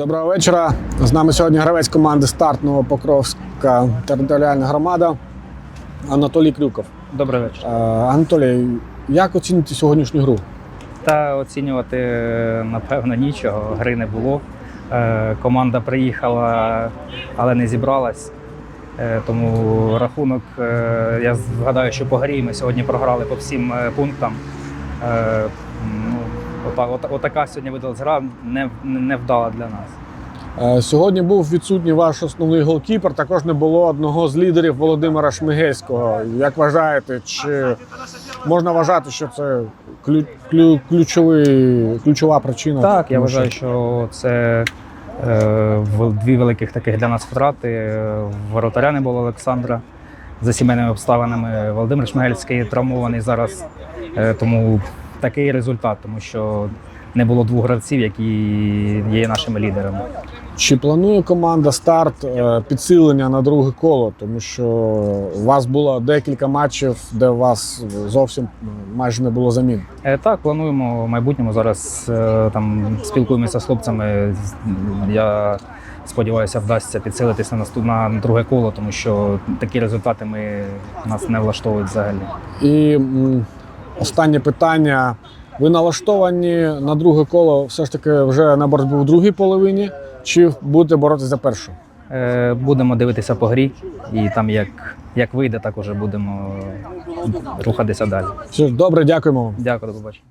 Доброго вечора. З нами сьогодні гравець команди Старт Новопокровська територіальна громада Анатолій Крюков. Добрий вечір. Е, Анатолій, як оціните сьогоднішню гру? Та оцінювати, напевно, нічого. Гри не було. Е, Команда приїхала, але не зібралась. Е, Тому рахунок, я згадаю, що по грі ми сьогодні програли по всім пунктам. Е, Ну, ота- ота- отака сьогодні видалась гра не, не вдала для нас. Е, Сьогодні був відсутній ваш основний голкіпер. Також не було одного з лідерів Володимира Шмигельського. Як вважаєте, чи можна вважати, що це клю- клю- ключовий, ключова причина? Так, я вважаю, що це е, дві великих таких для нас втрати. Е, Воротаря не було Олександра за сімейними обставинами. Володимир Шмигельський травмований зараз. Е, тому такий результат, тому що не було двох гравців, які є нашими лідерами. Чи планує команда старт е, підсилення на друге коло? Тому що у вас було декілька матчів, де у вас зовсім майже не було замін. Е, Так, плануємо в майбутньому. Зараз е, там спілкуємося з хлопцями. Я сподіваюся, вдасться підсилитися на друге коло, тому що такі результати ми нас не влаштовують взагалі. І останнє питання. Ви налаштовані на друге коло все ж таки вже на боротьбу в другій половині, чи будете боротися за першу? Е, Будемо дивитися по грі, і там як, як вийде, так уже будемо рухатися далі. Все, добре, дякуємо вам. Дякую, до побачення.